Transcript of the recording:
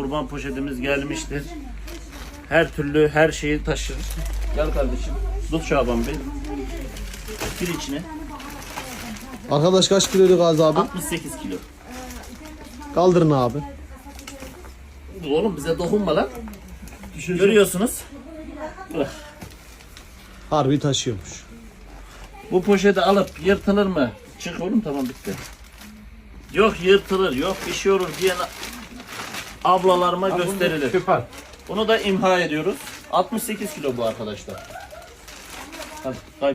kurban poşetimiz gelmiştir. Her türlü her şeyi taşır. Gel kardeşim. Tut Şaban Bey. Gir içine. Arkadaş kaç kiloydu Gazi abi? 68 kilo. Kaldırın abi. Oğlum bize dokunma lan. Görüyorsunuz. Bırak. Harbi taşıyormuş. Bu poşeti alıp yırtılır mı? Çık oğlum tamam bitti. Yok yırtılır, yok bir şey olur diyen ablalarıma gösterilir. Süper. Bunu da imha ediyoruz. 68 kilo bu arkadaşlar. Hadi,